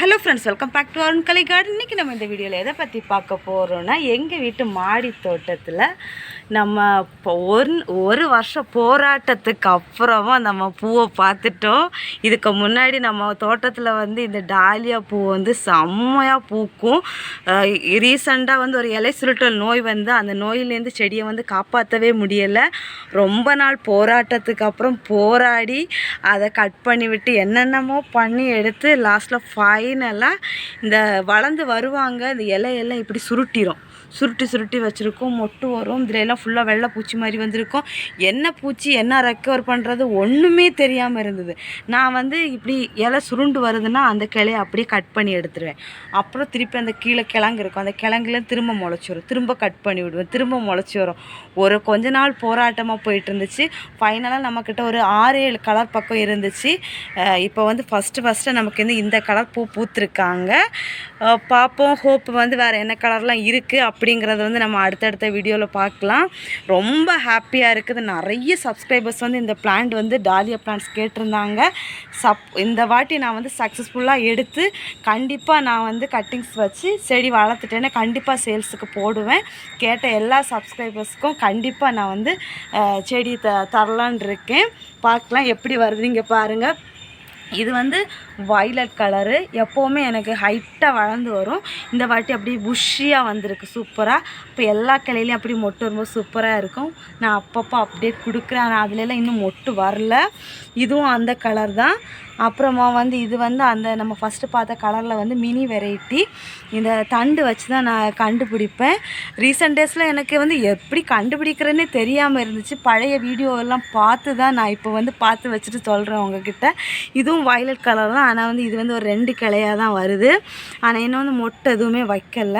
Hello friends welcome back to Arun Kalai garden இன்றைக்கி நம்ம இந்த வீடியோவில் எதை பற்றி பார்க்க போகிறோன்னா எங்கள் வீட்டு மாடி தோட்டத்தில் நம்ம ஒரு ஒரு வருஷம் போராட்டத்துக்கு அப்புறமா நம்ம பூவை பார்த்துட்டோம். இதுக்கு முன்னாடி நம்ம தோட்டத்தில் வந்து இந்த டாலியா பூ வந்து செம்மையாக பூக்கும். ரீசண்டாக வந்து ஒரு இலை சுருட்டல் நோய் வந்து அந்த நோயிலேருந்து செடியை வந்து காப்பாற்றவே முடியலை. ரொம்ப நாள் போராட்டத்துக்கு அப்புறம் போராடி அதை கட் பண்ணி விட்டு என்னென்னமோ பண்ணி எடுத்து லாஸ்ட்டில் ஃபைவ் ஃபைனலாக இந்த வளர்ந்து வருவாங்க இந்த இலையெல்லாம் இப்படி சுருட்டிடும் சுருட்டி சுருட்டி வச்சுருக்கோம் மொட்டு வரும். இதில் எல்லாம் ஃபுல்லாக வெள்ளை பூச்சி மாதிரி வந்திருக்கும். என்ன பூச்சி என்ன ரெக்கவர் பண்ணுறது ஒன்றுமே தெரியாமல் இருந்தது. நான் வந்து இப்படி இலை சுருண்டு வருதுன்னா அந்த கிளையை அப்படியே கட் பண்ணி எடுத்துருவேன். அப்புறம் திருப்பி அந்த கீழே கிழங்கு இருக்கும். அந்த கிழங்குல திரும்ப முளைச்சி வரும் திரும்ப கட் பண்ணி விடுவேன். திரும்ப முளைச்சி வரும். ஒரு கொஞ்ச நாள் போராட்டமாக போயிட்டு இருந்துச்சு ஃபைனலாக நம்மக்கிட்ட ஒரு ஆறு ஏழு கலர் பக்கம் இருந்துச்சு. இப்போ வந்து ஃபஸ்ட்டு ஃபஸ்ட்டு நமக்கு வந்து இந்த கலர் பூ பூத்துருக்காங்க. பார்ப்போம் ஹோப் வந்து வேறு என்ன கலர்லாம் இருக்குது அப்படிங்கிறத வந்து நம்ம அடுத்தடுத்த வீடியோவில் பார்க்கலாம். ரொம்ப ஹாப்பியாக இருக்குது. நிறைய சப்ஸ்கிரைபர்ஸ் வந்து இந்த பிளான்ட் வந்து டாலியா பிளான்ட்ஸ் கேட்டிருந்தாங்க. சப் இந்த வாட்டி நான் வந்து சக்ஸஸ்ஃபுல்லாக எடுத்து கண்டிப்பாக நான் வந்து கட்டிங்ஸ் வச்சு செடி வளர்த்துட்டேன்னா கண்டிப்பாக சேல்ஸுக்கு போடுவேன். கேட்ட எல்லா சப்ஸ்கிரைபர்ஸ்க்கும் கண்டிப்பாக நான் வந்து செடி த தரலான் இருக்கேன். பார்க்கலாம் எப்படி வருது? இங்கே பாருங்கள் இது வந்து வயலட் கலரு எப்போவுமே எனக்கு ஹைட்டாக வளர்ந்து வரும். இந்த வாட்டி அப்படியே புஷ்ஷியாக வந்திருக்கு சூப்பராக இப்போ எல்லா கிளையிலையும் அப்படி மொட்டு வரும்போது சூப்பராக இருக்கும். நான் அப்பப்போ அப்டேட் கொடுக்குறேன். ஆனால் அதுலலாம் இன்னும் மொட்டு வரல. இதுவும் அந்த கலர் தான். அப்புறமா வந்து இது வந்து அந்த நம்ம ஃபஸ்ட்டு பார்த்த கலரில் வந்து மினி வெரைட்டி இந்த தண்டு வச்சு தான் நான் கண்டுபிடிப்பேன். ரீசெண்ட் டேஸில் எனக்கு வந்து எப்படி கண்டுபிடிக்கிறேன்னே தெரியாமல் இருந்துச்சு. பழைய வீடியோ எல்லாம் பார்த்து தான் நான் இப்போ வந்து பார்த்து வச்சுட்டு சொல்கிறேன் உங்ககிட்ட. இதுவும் வயலட் கலர் தான். ஆனால் வந்து இது வந்து ஒரு ரெண்டு கிளையாக தான் வருது. ஆனால் இன்னும் வந்து மொட்டை எதுவுமே வைக்கல.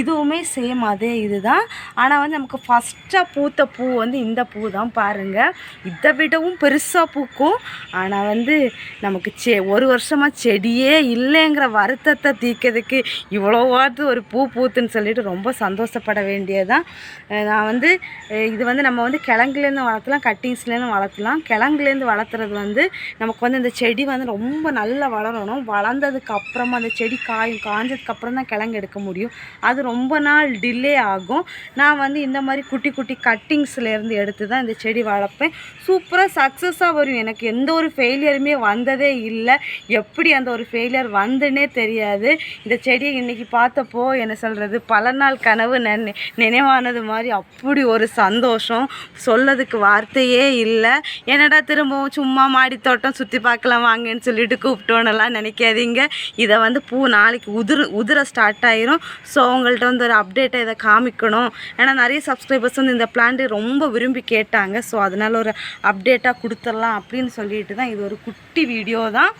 இதுவுமே சேம் அதே இது தான் ஆனால் வந்து நமக்கு ஃபஸ்ட்டாக பூத்த பூ வந்து இந்த பூ தான் பாருங்கள் இதை விடவும் பெருசாக பூக்கும். ஆனால் வந்து நமக்கு செ ஒரு வருஷமாக செடியே இல்லைங்கிற வருத்தத்தை தீர்க்கிறதுக்கு இவ்வளோவாது ஒரு பூ பூத்துன்னு சொல்லிட்டு ரொம்ப சந்தோஷப்பட வேண்டியதான் நான் வந்து இது வந்து நம்ம வந்து கிழங்குலேருந்து வளர்த்தலாம் கட்டிங்ஸ்லேருந்து வளர்த்தலாம். கிழங்குலேருந்து வளர்த்துறது வந்து நமக்கு வந்து இந்த செடி வந்து ரொம்ப நல்லா வளரணும். வளர்ந்ததுக்கு அப்புறமா அந்த செடி காயும் காஞ்சதுக்கு அப்புறம் தான் கிழங்கு எடுக்க முடியும். அது ரொம்ப நாள் டிலே ஆகும். நான் வந்து இந்த மாதிரி குட்டி குட்டி கட்டிங்ஸ்லேருந்து எடுத்து தான் இந்த செடி வளர்ப்பேன். சூப்பராக சக்ஸஸாக வரும். எனக்கு எந்த ஒரு ஃபெயிலியருமே வந்ததே இல்லை. எப்படி அந்த ஒரு ஃபெயிலியர் வந்துன்னே தெரியாது. இந்த செடியை இன்றைக்கி பார்த்தப்போ என்ன சொல்கிறது பல நாள் கனவு நினை நினைவானது மாதிரி அப்படி ஒரு சந்தோஷம். சொல்லதுக்கு வார்த்தையே இல்லை. என்னடா திரும்பவும் சும்மா மாடி தோட்டம் சுற்றி பார்க்கலாம் வாங்கன்னு சொல்லிட்டு கூப்பிட்டோன்னெல்லாம் நினைக்காதீங்க. இதை வந்து பூ நாளைக்கு உதிர உதிர ஸ்டார்ட் ஆயிரும். ஸோ அவங்கள்ட்ட வந்து ஒரு அப்டேட்டை இதை காமிக்கணும். ஏன்னா நிறைய சப்ஸ்கிரைபர்ஸ் வந்து இந்த பிளான்ட்டு ரொம்ப விரும்பி கேட்டாங்க. ஸோ அதனால் ஒரு அப்டேட்டாக கொடுத்துடலாம் அப்படின்னு சொல்லிட்டு தான் இது ஒரு குட்டி வீடியோ தான்.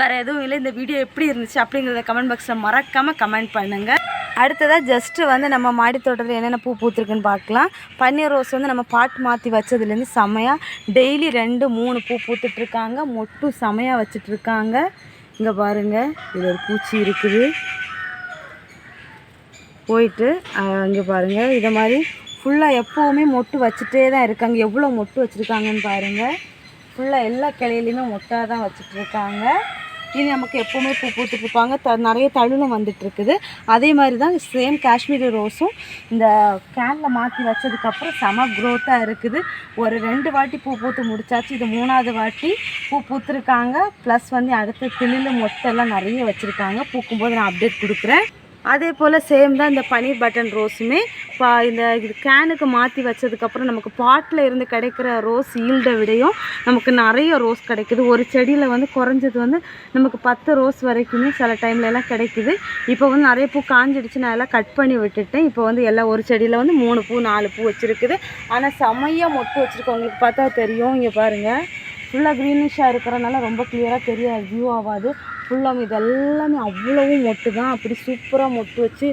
வேறு எதுவும் இல்லை இந்த வீடியோ எப்படி இருந்துச்சு அப்படிங்கிறத கமெண்ட் பாக்ஸில் மறக்காமல் கமெண்ட் பண்ணுங்கள் அடுத்ததாக ஜஸ்ட்டு வந்து நம்ம மாடி தோட்டத்தில் என்னென்ன பூ பூத்துருக்குன்னு பார்க்கலாம். பன்னீர் ரோஸ் வந்து நம்ம பாட் மாற்றி வச்சதுலேருந்து செமையாக டெய்லி ரெண்டு மூணு பூ பூத்துட்ருக்காங்க. மொட்டும் செமையாக வச்சிட்ருக்காங்க. இங்கே பாருங்கள் இது ஒரு பூச்சி இருக்குது. போயிட்டு இங்கே பாருங்கள் இதை மாதிரி ஃபுல்லாக எப்போவுமே மொட்டு வச்சுட்டே தான் இருக்காங்க. எவ்வளோ மொட்டு வச்சுருக்காங்கன்னு பாருங்கள் ஃபுல்லாக எல்லா கிளையிலையுமே மொட்டாக தான் வச்சுட்ருக்காங்க. இது நமக்கு எப்போவுமே பூ பூத்துட்ருப்பாங்க. த நிறைய தழுலும் வந்துட்டுருக்குது அதே மாதிரி தான் சேம் காஷ்மீரி ரோஸும் இந்த கேனில் மாற்றி வச்சதுக்கப்புறம் செம க்ரோத்தாக இருக்குது. ஒரு ரெண்டு வாட்டி பூ பூத்து முடிச்சாச்சு. இது மூணாவது வாட்டி பூ பூத்துருக்காங்க. ப்ளஸ் வந்து அடுத்த திளில் மொட்டெல்லாம் நிறைய வச்சுருக்காங்க. பூக்கும்போது நான் அப்டேட் கொடுக்குறேன். அதே போல் சேம் தான் இந்த பன்னீர் பட்டன் ரோஸுமே. பா இந்த இது கேனுக்கு மாற்றி வச்சதுக்கப்புறம் நமக்கு பாட்டில் இருந்து கிடைக்கிற ரோஸ் ஈல்டை விடையும் நமக்கு நிறைய ரோஸ் கிடைக்குது. ஒரு செடியில் வந்து குறைஞ்சது வந்து நமக்கு பத்து ரோஸ் வரைக்குமே சில டைம்ல எல்லாம் கிடைக்குது. இப்போ வந்து நிறைய பூ காஞ்சிடுச்சு நான் எல்லாம் கட் பண்ணி விட்டுட்டேன். இப்போ வந்து எல்லாம் ஒரு செடியில் வந்து மூணு பூ நாலு பூ வச்சுருக்குது. ஆனால் செமையாக மொட்டு வச்சுருக்கோம். உங்களுக்கு பார்த்தா தெரியும். இங்கே பாருங்கள் ஃபுல்லாக க்ரீனிஷாக இருக்கிறனால ரொம்ப கிளியராக தெரியாது. வியூ ஆகாது. ஃபுல்லாக இது எல்லாமே அவ்வளவும் மொட்டு தான் அப்படி சூப்பராக மொட்டு வச்சு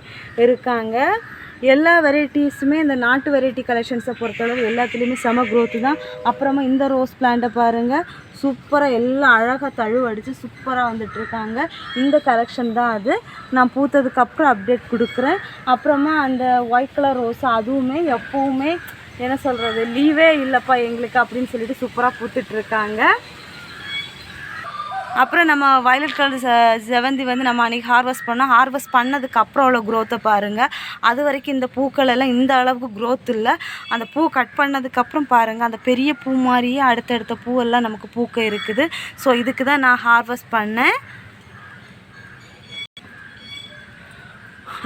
இருக்காங்க. எல்லா வெரைட்டிஸுமே இந்த நாட்டு வெரைட்டி கலெக்ஷன்ஸை பொறுத்தளவு எல்லாத்துலேயுமே செம க்ரோத்து தான். அப்புறமா இந்த ரோஸ் பிளான்ட்டை பாருங்கள் சூப்பராக எல்லாம் அழகாக தழுவடித்து சூப்பராக வந்துட்டு இருக்காங்க. இந்த கலெக்ஷன் தான் அது. நான் பூத்ததுக்கப்புறம் அப்டேட் கொடுக்குறேன். அப்புறமா அந்த ஒயிட் கலர் ரோஸ் அதுவுமே எப்போவுமே என்ன சொல்கிறது லீவே இல்லைப்பா எங்களுக்கு அப்படின்னு சொல்லிட்டு சூப்பராக பூத்துட்ருக்காங்க அப்புறம் நம்ம வயலட் கலர் செ செவந்தி வந்து நம்ம அன்றைக்கி ஹார்வெஸ்ட் பண்ணோம். ஹார்வெஸ்ட் பண்ணதுக்கு அப்புறம் உள்ள க்ரோத்தை பாருங்கள் அது வரைக்கும் இந்த பூக்கள் எல்லாம் இந்த அளவுக்கு க்ரோத் இல்லை. அந்த பூ கட் பண்ணதுக்கப்புறம் பாருங்கள் அந்த பெரிய பூ மாதிரியே அடுத்தடுத்த பூவெல்லாம் நமக்கு பூக்க இருக்குது. ஸோ இதுக்கு தான் நான் ஹார்வெஸ்ட் பண்ணேன்.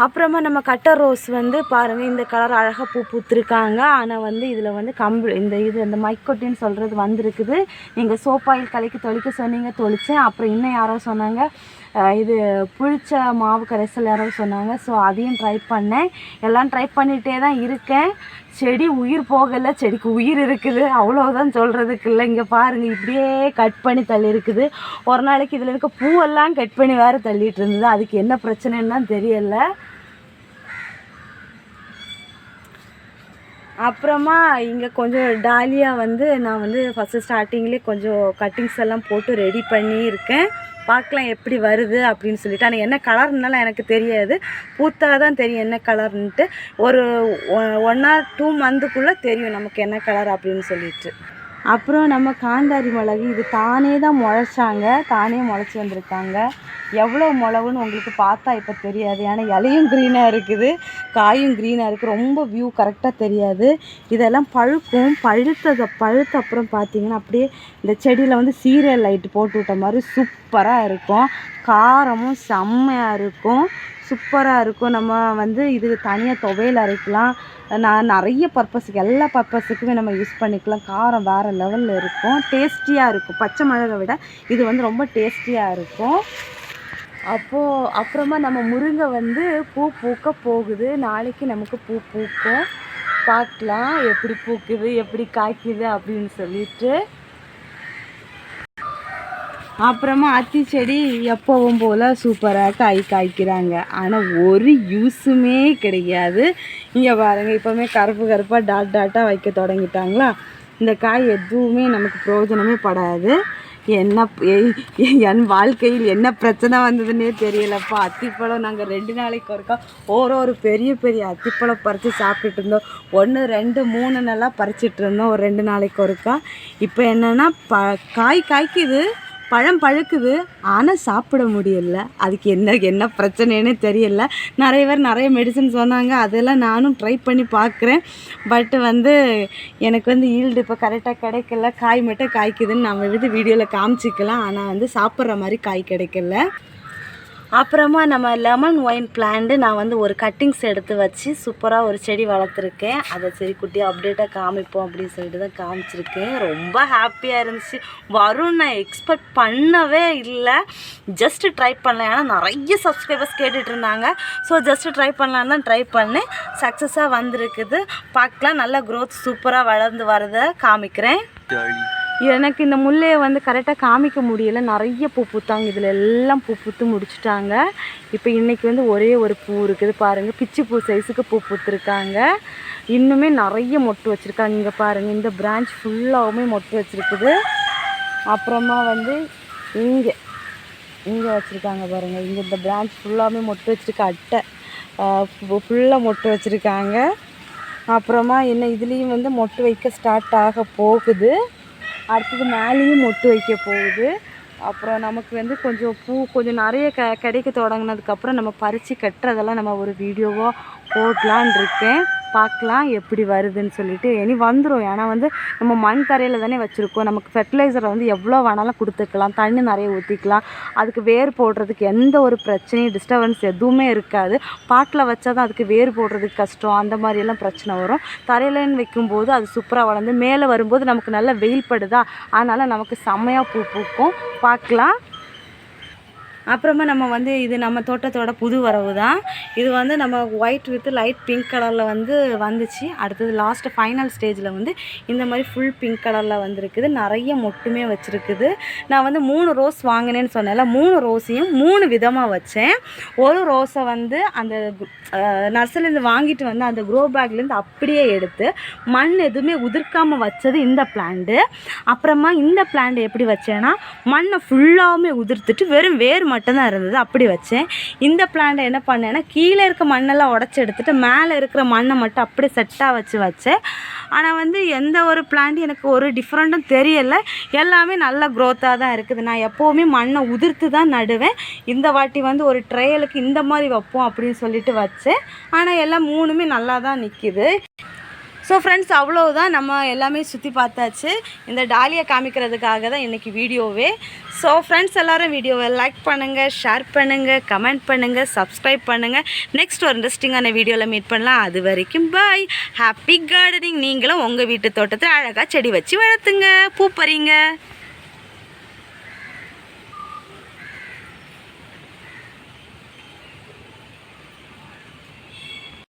அப்புறமா நம்ம கட்டர் ரோஸ் வந்து பாருங்கள் இந்த கலர் அழகாக பூ பூத்துருக்காங்க. ஆனால் வந்து இதில் வந்து கம்பு இந்த இது இந்த மைக்கொட்டின்னு சொல்கிறது வந்திருக்குது. நீங்கள் சோப்பாயில் கலைக்கு தொளிக்க சொன்னீங்க தொளித்தேன் அப்புறம் இன்னும் யாரோ சொன்னாங்க இது புளிச்ச மாவு கரைசல் யாரோ சொன்னாங்க. ஸோ அதையும் ட்ரை பண்ணேன். எல்லாம் ட்ரை பண்ணிகிட்டே தான் இருக்கேன். செடி உயிர் போகலை. செடிக்கு உயிர் இருக்குது. அவ்வளோதான் சொல்கிறதுக்கு இல்லை. இங்கே பாருங்கள் இப்படியே கட் பண்ணி தள்ளி இருக்குது. ஒரு நாளைக்கு இதில் இருக்க பூவெல்லாம் கட் பண்ணி வேறு தள்ளிட்டு இருந்தது. அதுக்கு என்ன பிரச்சனைன்னு தான் தெரியலை. அப்புறமா இங்கே கொஞ்சம் டாலியாக வந்து நான் வந்து ஃபஸ்ட்டு ஸ்டார்டிங்லேயே கொஞ்சம் கட்டிங்ஸ் எல்லாம் போட்டு ரெடி பண்ணி இருக்கேன் பார்க்கலாம் எப்படி வருது அப்படின்னு சொல்லிட்டு. ஆனால் என்ன கலர்னாலும் எனக்கு தெரியாது. பூத்தா தான் தெரியும் என்ன கலர்ன்ட்டு ஒரு ஒன் ஆர் டூ மந்த்துக்குள்ளே தெரியும் நமக்கு என்ன கலர் அப்படின்னு சொல்லிட்டு. அப்புறம் நம்ம காந்தாரி மிளகு இது தானே தான் முளைச்சாங்க. தானே முளைச்சி வந்திருக்காங்க. எவ்வளோ மிளகுன்னு உங்களுக்கு பார்த்தா இப்போ தெரியாது. ஏன்னா இலையும் க்ரீனாக இருக்குது காயும் க்ரீனாக இருக்குது ரொம்ப வியூ கரெக்டாக தெரியாது. இதெல்லாம் பழுக்கும். பழுத்ததை பழுத்த அப்புறம் பார்த்தீங்கன்னா அப்படியே இந்த செடியில் வந்து சீரியல் லைட் போட்டு விட்ட மாதிரி சூப்பராக இருக்கும். காரமும் செம்மையாக இருக்கும். சூப்பராக இருக்கும். நம்ம வந்து இது தனியாக துவையல் அரைக்கலாம். நான் நிறைய பர்பஸுக்கு எல்லா பர்பஸுக்குமே நம்ம யூஸ் பண்ணிக்கலாம். காரம் வேறு லெவலில் இருக்கும். டேஸ்டியாக இருக்கும். பச்சை மிளகை விட இது வந்து ரொம்ப டேஸ்டியாக இருக்கும். அப்போது அப்புறமா நம்ம முருங்கை வந்து பூ பூக்க போகுது. நாளைக்கு நமக்கு பூ பூக்கும். பார்க்கலாம். எப்படி பூக்குது? எப்படி காய்க்குது? அப்படின்னு சொல்லிட்டு அப்புறமா அத்தி செடி எப்பவும் போல் சூப்பராக காய் காய்க்கிறாங்க. ஆனால் ஒரு யூஸுமே கிடையாது. இங்கே பாருங்கள் இப்போவுமே கருப்பு கருப்பாக டாட் டாட்டாக வைக்க தொடங்கிட்டாங்களா? இந்த காய் எதுவுமே நமக்கு பிரயோஜனமே படாது. என்ன என் வாழ்க்கையில் என்ன பிரச்சனை வந்ததுன்னே தெரியலப்பா. அத்திப்பழம் நாங்கள் ரெண்டு நாளைக்கு ஒருக்கா ஒரு ஒரு பெரிய பெரிய அத்திப்பழம் பறித்து சாப்பிட்டுட்டு இருந்தோம். ஒன்று ரெண்டு மூணு நல்லா பறிச்சிட்டு இருந்தோம். ஒரு ரெண்டு நாளைக்கு ஒருக்கா. இப்போ என்னென்னா ப காய் காய்க்குது. பழம் பழுக்குது ஆனால் சாப்பிட முடியல. அதுக்கு என்ன என்ன பிரச்சனைன்னு தெரியல. நிறைய பேர் நிறைய மெடிசன் சொன்னாங்க அதெல்லாம் நானும் ட்ரை பண்ணி பார்க்குறேன். பட் வந்து எனக்கு வந்து ஈல்டு இப்போ கரெக்டாக கிடைக்கல. காய் மட்டும் காய்க்குதுன்னு நம்ம வந்து வீடியோவில் காமிச்சிக்கலாம். ஆனால் வந்து சாப்பிட்ற மாதிரி காய் கிடைக்கல. அப்புறமா நம்ம லெமன் ஒயின் பிளான்ட்டு நான் வந்து ஒரு கட்டிங்ஸ் எடுத்து வச்சு சூப்பராக ஒரு செடி வளர்த்துருக்கேன். அதை சரி குட்டியாக அப்டேட்டாக காமிப்போம் அப்படின்னு சொல்லிட்டு தான் காமிச்சிருக்கேன். ரொம்ப ஹாப்பியாக இருந்துச்சு. வரும் நான் எக்ஸ்பெக்ட் பண்ணவே இல்லை. ஜஸ்ட்டு ட்ரை பண்ணேன் ஏன்னா நிறைய சப்ஸ்கிரைபர்ஸ் கேட்டுட்டு இருந்தாங்க. ஸோ ஜஸ்ட்டு ட்ரை பண்ணலான்னு தான் ட்ரை பண்ணேன். சக்ஸஸாக வந்திருக்குது. பார்க்கலாம். நல்லா க்ரோத் சூப்பராக வளர்ந்து வரதை காமிக்கிறேன். எனக்கு இந்த முல்லையை வந்து கரெக்டாக காமிக்க முடியல. நிறைய பூ பூத்தாங்க. இதில் எல்லாம் பூ பூத்து முடிச்சிட்டாங்க. இப்போ இன்னைக்கு வந்து ஒரே ஒரு பூ இருக்குது பாருங்கள் பிச்சி பூ சைஸுக்கு பூ பூத்துருக்காங்க. இன்னுமே நிறைய மொட்டு வச்சுருக்காங்க. இங்கே பாருங்கள் இந்த பிரான்ச் ஃபுல்லாகவுமே மொட்டு வச்சுருக்குது. அப்புறமா வந்து இங்கே இங்கே வச்சுருக்காங்க பாருங்கள் இங்கே இந்த பிரான்ச் ஃபுல்லாகவுமே மொட்டு வச்சுருக்க. அட்டை ஃபுல்லாக மொட்டு வச்சுருக்காங்க. அப்புறமா என்ன இதுலேயும் வந்து மொட்டு வைக்க ஸ்டார்ட் ஆக போகுது. அடுத்தது மேலேயும் மொட்டு வைக்க போகுது. அப்புறம் நமக்கு வந்து கொஞ்சம் பூ கொஞ்சம் நிறைய க கிடைக்க தொடங்கினதுக்கப்புறம் நம்ம பறித்து கட்டுறதெல்லாம் நம்ம ஒரு வீடியோவாக போடலான் இருக்கேன். பார்க்கலாம் எப்படி வருதுன்னு சொல்லிட்டு இனி வந்துடும் ஏன்னா வந்து நம்ம மண் தரையில் தானே வச்சுருக்கோம். நமக்கு ஃபெர்டிலைசரை வந்து எவ்வளோ வேணாலும் கொடுத்துக்கலாம். தண்ணி நிறைய ஊற்றிக்கலாம் அதுக்கு வேர் போடுறதுக்கு எந்த ஒரு பிரச்சனையும் டிஸ்டர்பன்ஸ் எதுவுமே இருக்காது. பாட்டில் வச்சா தான் அதுக்கு வேர் போடுறதுக்கு கஷ்டம். அந்த மாதிரியெல்லாம் பிரச்சனை வரும். தரையிலன்னு வைக்கும்போது அது சூப்பராக வளர்ந்து மேலே வரும்போது நமக்கு நல்ல வெயில் படுதா? அதனால் நமக்கு செம்மையாக பூ பூக்கும். பார்க்கலாம். அப்புறமா நம்ம வந்து இது நம்ம தோட்டத்தோட புது வரவு தான். இது வந்து நம்ம ஒயிட் வித் லைட் பிங்க் கலரில் வந்து வந்துச்சு. அடுத்தது லாஸ்ட்டு ஃபைனல் ஸ்டேஜில் வந்து இந்த மாதிரி ஃபுல் பிங்க் கலரில் வந்திருக்குது. நிறைய மொட்டுமே வச்சுருக்குது. நான் வந்து மூணு ரோஸ் வாங்கினேன்னு சொன்னேன்ல மூணு ரோஸையும் மூணு விதமாக வச்சேன். ஒரு ரோஸை வந்து அந்த நர்சரிலேருந்து வாங்கிட்டு வந்து அந்த க்ரோ பேக்லேருந்து அப்படியே எடுத்து மண் எதுவுமே உதிர்க்காமல் வச்சது இந்த பிளான்ட்டு அப்புறமா இந்த பிளான்ட் எப்படி வச்சேன்னா மண்ணை ஃபுல்லாகவுமே உதிர்த்துட்டு வெறும் வேர் மட்டும்தான் இருந்தது. அப்படி வச்சேன். இந்த பிளான்ட்டை என்ன பண்ணேன்னா கீழே இருக்க மண்ணெல்லாம் உடச்சி எடுத்துட்டு மேலே இருக்கிற மண்ணை மட்டும் அப்படியே செட்டாக வச்சு வச்சேன். ஆனால் வந்து எந்த ஒரு பிளான்ட் எனக்கு ஒரு டிஃப்ரெண்ட்டும் தெரியலை. எல்லாமே நல்ல க்ரோத்தாக தான் இருக்குது. நான் எப்போவுமே மண்ணை உதிர்த்து தான் நடுவேன். இந்த வாட்டி வந்து ஒரு ட்ரையலுக்கு இந்த மாதிரி வைப்போம் அப்படின்னு சொல்லிட்டு வச்சேன். ஆனால் எல்லாம் மூணுமே நல்லா தான் நிற்கிது ஸோ ஃப்ரெண்ட்ஸ் அவ்வளோதான் நம்ம எல்லாமே சுற்றி பார்த்தாச்சு. இந்த டாலியை காமிக்கிறதுக்காக தான் இன்றைக்கி வீடியோவே. ஸோ ஃப்ரெண்ட்ஸ் எல்லோரும் வீடியோவை லைக் பண்ணுங்கள் ஷேர் பண்ணுங்கள் கமெண்ட் பண்ணுங்கள் சப்ஸ்கிரைப் பண்ணுங்கள் நெக்ஸ்ட் ஒரு இன்ட்ரெஸ்டிங்கான வீடியோவில் மீட் பண்ணலாம். அது வரைக்கும் பாய் ஹாப்பி கார்டனிங் நீங்களும் உங்கள் வீட்டு தோட்டத்தில் அழகாக செடி வச்சு வளர்த்துங்க. பூ பறிங்க.